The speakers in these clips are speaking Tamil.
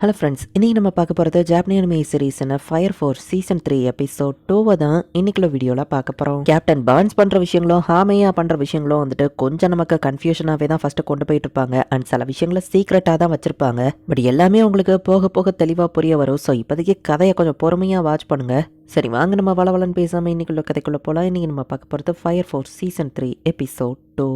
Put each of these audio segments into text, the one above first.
ஹலோ ஃப்ரெண்ட்ஸ் இன்னைக்கு நம்ம பார்க்க போகிறது ஜாப்பனி anime சீரீஸான fire force season three episode டூவை தான் இன்னைக்குள்ள வீடியோவில் பார்க்க போகிறோம் கேப்டன் பர்ன்ஸ் பண்ணுற விஷயங்களும் ஹாமையாக பண்ணுற விஷயங்களும் வந்துட்டு கொஞ்சம் நமக்கு கன்ஃபியூஷனாகவே தான் ஃபஸ்ட்டு கொண்டு போயிட்டு இருப்பாங்க. அண்ட் சில விஷயங்களை சீக்ரெட்டாக தான் வச்சுருப்பாங்க. பட் எல்லாமே உங்களுக்கு போக போக தெளிவாக புரிய வரும். ஸோ இப்போதைக்கு கதையை கொஞ்சம் பொறுமையாக வாட்ச் பண்ணுங்கள் சரி வாங்க நம்ம வளவலன்னு பேசாமல் இன்னைக்குள்ள கதைக்குள்ளே போகலாம் இன்றைக்கி நம்ம பார்க்க போகிறது fire force season three episode two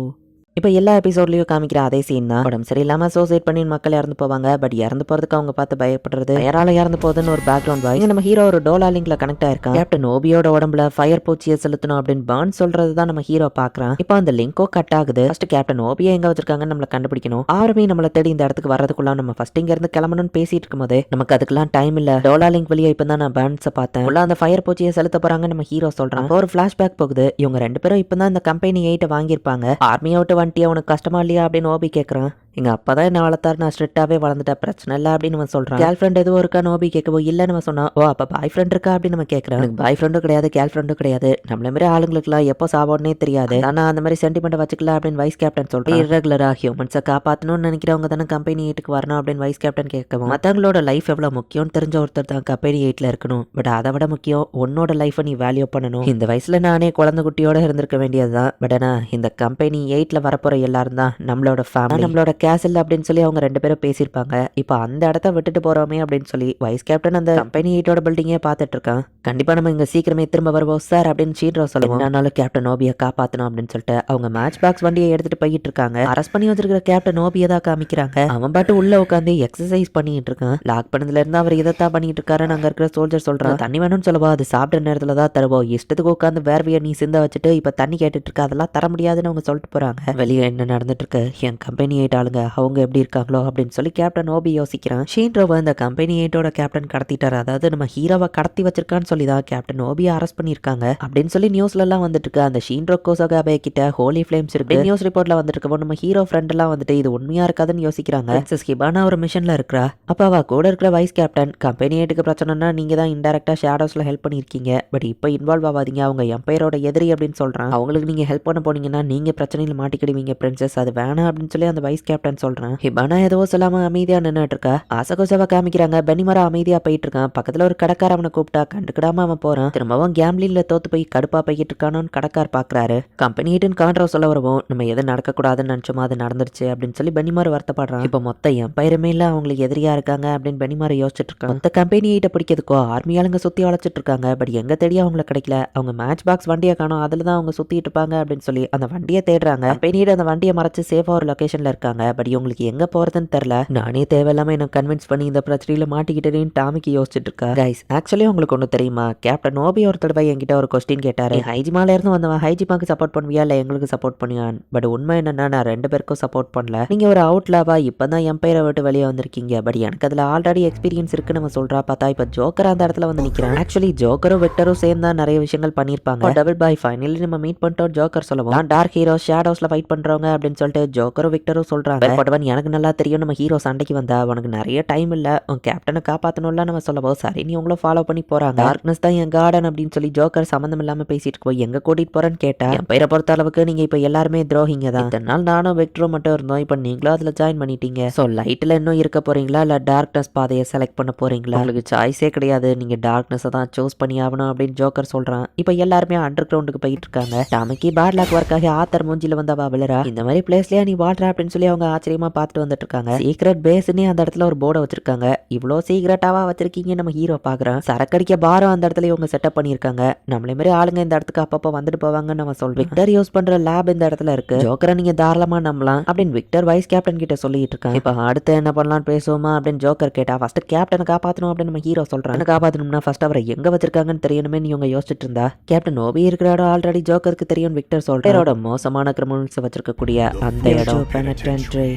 இப்போ எல்லா எபிசோட்லயும் காமிக்கிற அதே சீன் தான். உடம்பு சரியில்லாம சூசைட் பண்ணி மக்கள் இறந்து போவாங்க. பட் இறந்து போறதுக்கு அவங்க பார்த்து பயப்படுறது. யாரால இறந்து போகுதுன்னு ஒரு பேக்ரவுண்ட் வாய் நம்ம ஹீரோ ஒரு டோலா லிங்க்ல கனெக்ட் ஆயிருக்கான். கேப்டன் ஓபியோட உடம்புல ஃபயர் பூச்சியை செலுத்தணும் அப்படின்னு பான் சொல்றது தான் நம்ம ஹீரோ பாக்குறான் இப்போ அந்த லிங்கோ கட் ஆகுது. ஃபர்ஸ்ட் கேப்டன் ஓபியா எங்க வச்சிருக்காங்கன்னு நம்மள கண்டுபிடிக்கணும். ஆர்மி நம்மள தேடி இந்த இடத்துக்கு வர்றதுக்குள்ள நம்ம ஃபர்ஸ்ட் இங்க இருந்து கிளம்பணும்னு பேசிட்டு இருக்கும்போது நமக்கு அதுக்கெல்லாம் டைம் இல்ல. டோலா லிங்க் வெளியே இப்போ தான் நான் பேன்ஸை பார்த்தேன். உள்ள அந்த ஃபயர் பூச்சியை செலுத்த போறாங்க நம்ம ஹீரோ சொல்றான். ஒரு ஃபிளாஷ்பேக் போகுது. இவங்க ரெண்டு பேரும் இப்போ தான் இந்த கம்பெனி எயிட்ட வாங்கியிருப்பாங்க. ஆர்மியை விட்டு வந்துட்டியா உனக்கு கஷ்டமா இல்லையா? அப்படின்னு ஓபி கேட்குறான் எங்க அப்பா தான் என்ன வளர்த்தாரு நான் ஸ்ட்ரிக்டாவே வளர்ந்துட்டேன். பிரச்சனை இல்லை அப்படின்னு நம்ம சொல்றான். கேர்ள் ஃப்ரெண்ட் எதுவும் இருக்கா? நோபி கேட்கவோ? இல்ல நம்ம சொன்னா ஓ அப்ப பாய் ஃப்ரெண்ட் இருக்கா அப்படின்னு நம்ம கேட்கறோம். எனக்கு பாய் ஃப்ரெண்டும் கிடையாது கேர்ள் ஃப்ரெண்டும் கிடையாது. நம்மள மாதிரி ஆளுங்களுக்குலாம் எப்போ சாவோன்னே தெரியாது. ஆனா அந்த மாதிரி சென்டிமெண்ட் வச்சுக்கல அப்படின்னு வைஸ் கேப்டன் சொல்றேன். Irregular-ஆ ஹியூமன்ஸை காப்பாற்றணும்னு நினைக்கிறவங்க தானே கம்பெனி எயிட்டுக்கு வரணும் அப்படின்னு வைஸ் கேப்டன் கேட்கவும் மற்றவங்களோட லைஃப் எவ்வளோ முக்கியம்னு தெரிஞ்ச ஒருத்தர் தான் கம்பெனி எயிட்ல இருக்கணும். பட் அதை விட முக்கியம் உன்னோட லைஃப்பை நீ வேல்யூ பண்ணணும். இந்த வயசுல நானே குழந்தை குட்டியோட இருந்திருக்க வேண்டியதுதான். பட் ஆனா இந்த கம்பெனி எயிட்ல வரப்போற எல்லாரும் தான் நம்மளோட ஃபேமிலி நம்மளோட கேசல் அப்படின்னு சொல்லி அவங்க ரெண்டு பேரும் பேசியிருப்பாங்க. இப்போ அந்த இடத்த விட்டுட்டு போறோமே அப்படின்னு சொல்லி வைஸ் கேப்டன் அந்த கம்பெனி எயிட்டோட பில்டிங்கே பார்த்துட்டு இருக்கான். கண்டிப்பா நம்ம இங்க சீக்கிரமே திரும்ப வருவோம் சார் அப்படின்னு சீட்ரோ சொல்லுவோம். என்னாலும் கேப்டன் நோபியை காப்பாத்தணும் அப்படின்னு சொல்லிட்டு அவங்க மேட்ச் பாக்ஸ் வண்டியை எடுத்துட்டு போயிட்டு இருக்காங்க. அரெஸ்ட் பண்ணி வச்சிருக்கிற கேப்டன் நோபியை தான் காமிக்கிறாங்க. அவன் பாட்டு உள்ள உட்காந்து எக்ஸசைஸ் பண்ணிட்டு இருக்கான். லாக் பண்ணதுல இருந்து அவர் இதைத்தான் பண்ணிட்டு இருக்காருன்னு அங்க இருக்கிற சோல்ஜர் சொல்றான். தண்ணி வேணும்னு சொல்லுவோம் அது சாப்பிட்ட நேரத்துல தான் தருவோம். இஷ்டத்துக்கு உட்காந்து வேர்வையை நீ சிந்த வச்சுட்டு இப்ப தண்ணி கேட்டுட்டு இருக்க அதெல்லாம் தர முடியாதுன்னு அவங்க சொல்லிட்டு போறாங்க. வெளியே என்ன நடந்துட்டு இருக்கு? என் கம்பெனி எயிட் ஆளுங்க அவங்க எப்படி இருக்காங்களோ அப்படின்னு சொல்லி கேப்டன் ஓபி யோசிக்கிறான். ஷீன்ரோவை இந்த கம்பெனி எயிட்டோட கேப்டன் கடத்திட்டாரு. அதாவது நம்ம ஹீரோவை கடத்தி வச்சிருக்கான்னு சொல்லி தான் கேப்டன் ஓபியை அரெஸ்ட் பண்ணியிருக்காங்க அப்படின்னு சொல்லி நியூஸ்ல எல்லாம் வந்துட்டு இருக்கு. அந்த ஷீன்ரோ கோசோகாபே கிட்ட ஹோலி ஃபிளேம்ஸ் இருக்கு. நியூஸ் ரிப்போர்ட்ல வந்துட்டு இருக்கவோ நம்ம ஹீரோ ஃப்ரெண்ட் எல்லாம் வந்துட்டு இது உண்மையா இருக்காதுன்னு யோசிக்கிறாங்க. பிரின்சஸ் ஹிபானா ஒரு மிஷன்ல இருக்கிறா. அப்ப அவ கூட இருக்கிற வைஸ் கேப்டன் கம்பெனி எயிட்டுக்கு பிரச்சனைனா நீங்க தான் இன்டெரக்டா ஷேடோஸ்ல ஹெல்ப் பண்ணிருக்கீங்க பட் இப்போ இன்வால்வ் ஆகாதீங்க. அவங்க எம்பையரோட எதிரி அப்படின்னு சொல்றான். அவங்களுக்கு நீங்க ஹெல்ப் பண்ண போனீங்கன்னா நீங்க பிரச்சனையில மாட்டிக்கிடுவீங்க பிரின்சஸ் அது வேணாம் அப்படின்னு சொல்லி அந்த வைஸ் கேப்டன் சொல்றான். ஹிபானா ஏதோ சொல்லாம அமைதியா நின்னுட்டு இருக்கா? ஆசகோசாவா காமிக்கிறாங்க. பெனிமரா அமைதியா போயிட்டு இருக்கான். பக்கத்துல ஒரு கடைக்கார அவனை கூப்பிட்டா கண்டுக்கிடாம அவன் போறான். திரும்பவும் கேம்லின்ல தோத்து போய் கடுப்பா போய்கிட்டு இருக்கானோன்னு கடைக்கார் பாக்குறாரு. கம்பெனி ஹீட்டுன்னு காண்ட்ரா சொல்ல வரவும். நம்ம எது நடக்கக்கூடாதுன்னு நினைச்சோமோ? அது நடந்துருச்சு அப்படின்னு சொல்லி பெனிமார் வருத்தப்படுறான். இப்போ மொத்த எம்பயருமே இல்ல அவங்களுக்கு எதிரியா இருக்காங்க அப்படின்னு பெனிமார் யோசிச்சுட்டு இருக்காங்க மொத்த கம்பெனி ஹீட்டை பிடிக்கிறதுக்கோ ஆர்மி ஆளுங்க சுத்தி வளைச்சிட்டு இருக்காங்க. பட் எங்க தேடி அவங்கள கிடைக்கல? அவங்க மேட்ச் பாக்ஸ் வண்டியை காணோம். அதுல தான் அவங்க சுத்திட்டு இருப்பாங்க அப்படின்னு சொல்லி அந்த வண்டியை தேடுறாங்க. கம்பெனி அந்த வண்டியை மறைச்சு சேஃபா ஒரு லொகேஷன்ல இருக்காங்க. பட் உங்களுக்கு எங்க போறதுன்னு தெரியல. நானே தேவையில்லாம என்ன கன்வின்ஸ் பண்ணி இந்த பிரச்சனையில மாட்டிக்கிட்டேன்னு டாமிக்கு யோசிச்சுட்டு இருக்கா. கைஸ் ஆக்சுவலி உங்களுக்கு ஒன்று தெரியுமா? கேப்டன் ஓபி ஒரு தடவை என்கிட்ட ஒரு கொஸ்டின் கேட்டாரு. ஹைஜிமால இருந்து வந்தவன் ஹைஜிமாக்கு சப்போர்ட் பண்ணுவியா? இல்லை எங்களுக்கு சப்போர்ட் பண்ணுவான் பட் உண்மை என்னன்னா நான் ரெண்டு பேருக்கும் சப்போர்ட் பண்ணல. நீங்க ஒரு அவுட்லாவா இப்பதான் எம்பையரை விட்டு வெளியே வந்திருக்கீங்க. பட் எனக்கு அதுல ஆல்ரெடி எக்ஸ்பீரியன்ஸ் இருக்குன்னு நம்ம சொல்றா. பார்த்தா இப்ப ஜோக்கர் அந்த இடத்துல வந்து நிக்கிறான். ஆக்சுவலி ஜோக்கரும் விக்டரும் சேர்ந்து தான் நிறைய விஷயங்கள் பண்ணியிருப்பாங்க. டபுள் பாய் ஃபைனலி நம்ம மீட் பண்ணிட்டோம் ஜோக்கர் சொல்லுவோம். டார்க் ஹீரோ ஷேடோஸ்ல ஃபைட் பண்றவங்க அப்படின்னு சொல்லிட்டு ஜோக்கரும் விக்டரும் சொல்றாங்க. பட்டவன் எனக்கு நல்லா தெரியும். நம்ம ஹீரோ சண்டைக்கு வந்தா அவனுக்கு நிறைய டைம் இல்லை. உன் கேப்டனை காப்பாற்றணும்ல நம்ம சொல்லவோ சரி நீ உங்களை ஃபாலோ பண்ணி போகிறாங்க டார்க்னஸ் தான் என் கார்டன் அப்படின்னு சொல்லி ஜோக்கர் சம்மந்தம் இல்லாமல் பேசிட்டு இருக்கோம் எங்கே கூட்டிகிட்டு போறேன்னு கேட்டா என் பெயரை பொறுத்த அளவுக்கு நீங்கள் இப்போ எல்லாருமே துரோகிங்க தான். இத்தனை நாள் நானும் வெக்ட்ரோ மட்டும் இருந்தோம். இப்போ நீங்களும் அதில் ஜாயின் பண்ணிட்டீங்க. ஸோ லைட்ல இன்னும் இருக்க போறீங்களா? இல்லை டார்க்னஸ் பாதையை செலக்ட் பண்ண போறீங்களா? உங்களுக்கு சாய்ஸே கிடையாது. நீங்க டார்க்னஸை தான் சூஸ் பண்ணி ஆகணும் அப்படின்னு ஜோக்கர் சொல்றான். இப்போ எல்லாருமே அண்டர் கிரவுண்டுக்கு போயிட்டு இருக்காங்க. டமக்கி பேட் லாக் ஒர்க்காக ஆத்தர் மூஞ்சியில் வந்தவா விழுறா. இந்த மாதிரி பிளேஸ்லேயே நீ வாடுற அப்படின்னு சொல்லி அவங்க ஆச்சரியமா பார்த்துட்டு வந்துட்டு இருக்காங்க சீக்ரெட் பேஸ்னே அந்த இடத்துல ஒரு போர்டை வச்சிருக்காங்க. இவ்வளோ சீக்ரெட்டாவா வச்சிருக்கீங்க நம்ம ஹீரோ பாக்குறான். சரக்கடிக்க பாரம் அந்த இடத்துல இவங்க செட்டப் பண்ணியிருக்காங்க. நம்மளே மாதிரி ஆளுங்க இந்த இடத்துக்கு அப்பப்போ வந்துட்டு போவாங்கன்னு நம்ம சொல்றோம். விக்டர் யூஸ் பண்ற லேப் இந்த இடத்துல இருக்கு. ஜோக்கரை நீங்க தாராளமா நம்பலாம் அப்படின்னு விக்டர் வைஸ் கேப்டன் கிட்ட சொல்லிட்டு இருக்காங்க இப்போ அடுத்து என்ன பண்ணலாம்னு பேசுவோமா அப்படின்னு ஜோக்கர் கேட்டா ஃபர்ஸ்ட் கேப்டனை காப்பாத்தணும் அப்படின்னு நம்ம ஹீரோ சொல்றான். காப்பாத்தணும்னா ஃபர்ஸ்ட் அவரை எங்க வச்சிருக்காங்கன்னு தெரியணுமே இவங்க யோசிச்சுட்டு இருந்தா. கேப்டன் ஓபி இருக்கிற இடம் ஆல்ரெடி ஜோக்கருக்கு தெரியும் விக்டர் சொல்றோட மோசமான கிரிமினல்ஸ் வச்சிருக்கக்கூடிய அந்த இடம்.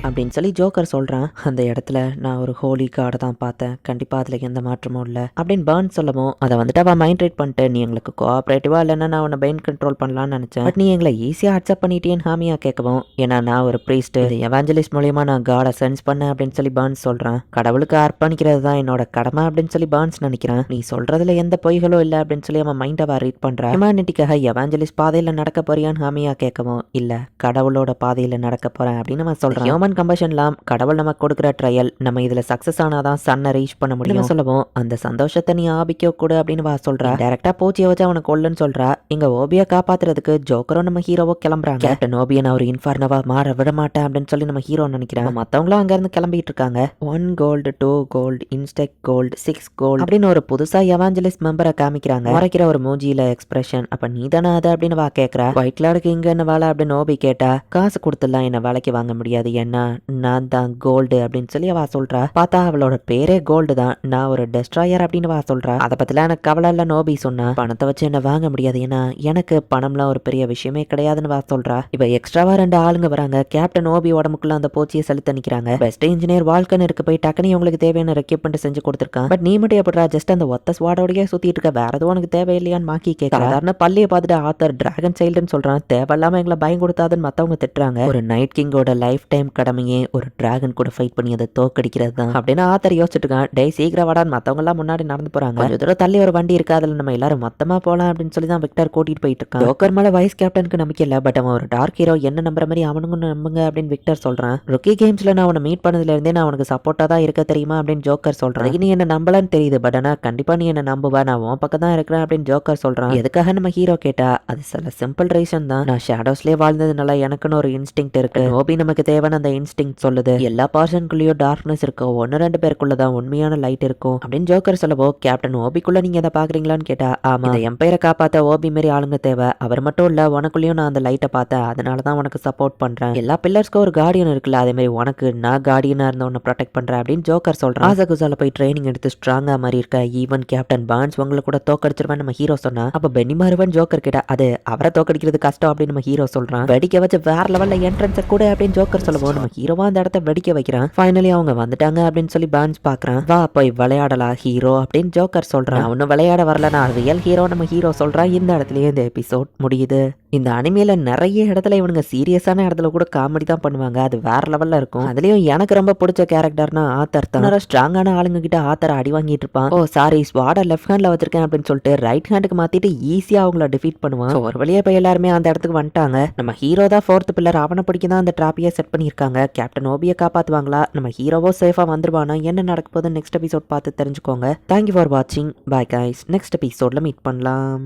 அப்படின்னு சொல்லி ஜோக்கர் சொல்றான். அந்த இடத்துல நான் ஒரு ஹோலி கார்டை தான் பார்த்தேன். கண்டிப்பாக அதுல எந்த மாற்றமும் இல்லை அப்படின்னு பர்ன் சொல்லவும் அதை வந்துட்டு அவன் மைண்ட் ரைட் பண்ணிட்டு நீ எங்களுக்கு கோஆபரேட்டிவா இல்லைன்னா நான் உன்னை பெயின் கண்ட்ரோல் பண்ணலாம்னு நினைச்சேன். பட் நீ எங்களை ஈஸியாக அக்செப்ட் பண்ணிட்டேன்னு ஹாமியா கேட்கவும் ஏன்னா நான் ஒரு ப்ரீஸ்ட் எவாஞ்சலிஸ்ட் மூலியமா நான் காடை சென்ஸ் பண்ணேன் அப்படின்னு சொல்லி பர்ன்ஸ் சொல்றான். கடவுளுக்கு அர்ப்பணிக்கிறது தான் என்னோட கடமை அப்படின்னு சொல்லி பர்ன்ஸ் நினைக்கிறான். நீ சொல்றதுல எந்த பொய்களோ இல்லை அப்படின்னு சொல்லி அவன் மைண்ட் அவ ரீட் பண்ணுறான் ஹியூமானிட்டிக்காக எவாஞ்சலிஸ்ட் பாதையில் நடக்க போறியான்னு ஹாமியா கேட்கவும் இல்லை கடவுளோட பாதையில் நடக்க போறேன் அப்படின்னு அவன் சொல்கிறான் ஹியூமன் கம்பஷன்லாம் கடவுள் நமக்கு கொடுக்குற ட்ரையல் நம்ம இதுல சக்சஸ் ஆனாதான் சன்னை ரீச் பண்ண முடியும். சொல்லவும் அந்த சந்தோஷத்தை நீ ஆபிக்க கூட அப்படின்னு வா சொல்றா. டேரக்டா பூச்சியை வச்சு அவனை கொல்லுன்னு சொல்றா. இங்க ஓபியா காப்பாத்துறதுக்கு ஜோக்கரும் நம்ம ஹீரோவோ கிளம்புறாங்க. கேப்டன் ஓபியை நான் ஒரு இன்ஃபார்னவா மாற விட மாட்டேன் அப்படின்னு சொல்லி நம்ம ஹீரோ நினைக்கிறேன் மத்தவங்களும் அங்க இருந்து கிளம்பிட்டு இருக்காங்க. ஒன் கோல்டு டூ கோல்டு இன்ஸ்டெக் கோல்டு சிக்ஸ் கோல்டு அப்படின்னு ஒரு புதுசா எவாஞ்சலிஸ்ட் மெம்பரை காமிக்கிறாங்க. மறைக்கிற ஒரு மூஞ்சியில எக்ஸ்பிரஷன் அப்ப நீ தானே அது? அப்படின்னு வா கேக்குறா. ஒயிட் கிளாடுக்கு இங்க என்ன வேலை? அப்படின்னு ஓபி கேட்டா காசு கொடுத்துலாம் என்ன வேலைக்கு வாங்க முடியாது. ஏன்னா நான் தான் கோல்டு அப்படின்னு சொல்லி அவ சொல்றா. பார்த்தா அவளோட பேரே கோல்டு தான். நான் ஒரு டெஸ்ட்ராயர் அப்படின்னு வா சொல்றா. அதை பத்திலாம் எனக்கு கவலை இல்ல நோபி சொன்னா. பணத்தை வச்சு என்ன வாங்க முடியாது. ஏன்னா எனக்கு பணம்லாம் ஒரு பெரிய விஷயமே கிடையாதுன்னு வா சொல்றா. இப்ப எக்ஸ்ட்ராவா ரெண்டு ஆளுங்க வராங்க. கேப்டன் ஓபி உடம்புக்குள்ள அந்த போச்சியை செலுத்த நிக்கிறாங்க பெஸ்ட் இன்ஜினியர் வாழ்க்கை இருக்கு. போய் டக்குனு உங்களுக்கு தேவையான ரெக்யூப்மெண்ட் செஞ்சு கொடுத்துருக்கான். பட் நீ மட்டும் எப்படா ஜஸ்ட் அந்த ஒத்த ஸ்வாடோடயே சுத்திட்டு இருக்க? வேற எதுவும் உனக்கு தேவையில்லையான்னு மாக்கி கேட்க சாதாரண பள்ளியை பார்த்துட்டு ஆத்தர் டிராகன் சைல்டுன்னு சொல்றான். தேவையில்லாம எங்களை பயம் கொடுத்தாதுன்னு மத்தவங்க திட்டுறாங்க. ஒரு நைட் கிங்கோட லைஃப் டைம் கடமையே ஒரு டிராகன் கூட ஃபைட் பண்ணி அதை தோக்கடிக்கிறது தான் அப்படின்னு ஆத்தர் யோசிச்சுட்டு இருக்கான். டே சீக்கிரம் வாடான்னு மத்தவங்க எல்லாம் முன்னாடி நடந்து போறாங்க. கொஞ்சம் தூரம் தள்ளி ஒரு வண்டி இருக்காதுல நம்ம எல்லாரும் மொத்தமா போலாம் அப்படின்னு சொல்லி தான் விக்டர் கூட்டிட்டு போயிட்டு இருக்கான். ஜோக்கர் மேலே வைஸ் கேப்டனுக்கு நம்பிக்கை இல்லை பட் அவன் ஒரு டார்க் ஹீரோ என்ன நம்புற மாதிரி அவனுங்க நம்புங்க அப்படின்னு விக்டர் சொல்றான். ருக்கி கேம்ஸ்ல நான் அவனை மீட் பண்ணதுல இருந்தே நான் அவனுக்கு சப்போர்ட்டாக தான் இருக்க தெரியுமா? அப்படின்னு ஜோக்கர் சொல்றான். நீ என்ன நம்பலன்னு தெரியுது பட் ஆனா கண்டிப்பா நீ என்ன நம்புவா நான் உன் பக்கம் தான் இருக்கிறேன் அப்படின்னு ஜோக்கர் சொல்றான். எதுக்காக நம்ம ஹீரோ கேட்டா அது சில சிம்பிள் ரீசன் தான். நான் ஷேடோஸ்லேயே வாழ்ந்ததுனால எனக்குன்னு ஒரு இன்ஸ்டிங் இருக்கு. ஓபி நமக்கு தேவையான அந்த இன்ஸ்டிங் சொல்லுது? எல்லா பர்சனுக்குள்ளேயும் டார்க்னஸ் இருக்கும் ஒன்னு ரெண்டு பேருக்குள்ள தான் உண்மையான லைட் இருக்கும் அப்படின்னு ஜோக்கர் சொல்லவோ கேப்டன் ஓபிக்குள்ள நீங்க அதை பாக்குறீங்களான்னு கேட்டா ஆமா. இந்த எம்பையரை காப்பாத்த ஓபி மாரி ஆளுங்க தேவை. அவர் மட்டும் இல்ல உனக்குள்ளேயும் நான் அந்த லைட்டை பார்த்தேன். அதனால தான் உனக்கு சப்போர்ட் பண்றேன். எல்லா பில்லர்ஸ்க்கும் ஒரு கார்டியன் இருக்குல்ல அதே மாதிரி உனக்கு நான் கார்டியனா இருந்த உன்னை ப்ரொடெக்ட் பண்றேன் அப்படின்னு ஜோக்கர் சொல்றான். ஆசகுசால போய் ட்ரைனிங் எடுத்து ஸ்ட்ராங்கா மாதிரி இருக்க. ஈவன் கேப்டன் பான்ஸ் உங்களை கூட தோக்கடிச்சிருவேன் நம்ம ஹீரோ சொன்னா அப்ப பென்னி மாறுவன் ஜோக்கர் கிட்ட அது அவரை தோக்கடிக்கிறது கஷ்டம் அப்படின்னு நம்ம ஹீரோ சொல்றான். வெடிக்க வச்ச வேற லெவல்ல என்ட்ரன்ஸ் கூட அப்படின்னு ஜோக்கர் சொல்லுவோம் நம்ம ஹீரோவா அந்த இடத்த வெடிக்க வைக்கிறான். ஃபைனலி அவங்க வந்துட்டாங்க அப்படின்னு சொல்லி பான்ஸ் பாக்குறான். வா போய் விளையாடலாம் ஹீரோ அப்படின்னு ஜோக்கர் சொல்றான். அவனும் விளையாட வரல நான் ரியல் ஹீரோ நம்ம ஹீரோ சொல்றான் இந்த இடத்துலயே இந்த எபிசோட் முடியுது. இந்த அனிமையில் நிறைய இடத்துல இவனுங்க சீரியஸான இடத்துல கூட காமெடி தான் பண்ணுவாங்க. அது வேற லெவலில் இருக்கும். அதுலேயும் எனக்கு ரொம்ப பிடிச்ச கேரக்டர்னா ஆத்தர் தான். ஸ்ட்ராங்கான ஆளுங்க கிட்ட ஆத்தர் அடி வாங்கிட்டு இருப்பான். ஓ சாரி ஸ்வாடை லெஃப்ட் ஹேண்ட்ல வச்சிருக்கேன் அப்படின்னு சொல்லிட்டு ரைட் ஹேண்டுக்கு மாற்றிட்டு ஈஸியாக அவங்கள டிஃபீட் பண்ணுவான். ஒரு வழியாக போய் எல்லாருமே அந்த இடத்துக்கு வந்துட்டாங்க. நம்ம ஹீரோ தான் ஃபோர்த் பில்லர் அவனை பிடிக்க தான் அந்த ட்ராப்பியை செட் பண்ணியிருக்காங்க. கேப்டன் ஓபியை காப்பாற்றுவாங்களா நம்ம ஹீரோவோ சேஃபாக வந்துருவானா? என்ன நடக்க போதுன்னு நெக்ஸ்ட் எபிசோட் பார்த்து தெரிஞ்சுக்கோங்க. தேங்க்யூ ஃபார் வாட்சிங் பாய் கைஸ் நெக்ஸ்ட் எபிசோடில் மீட் பண்ணலாம்.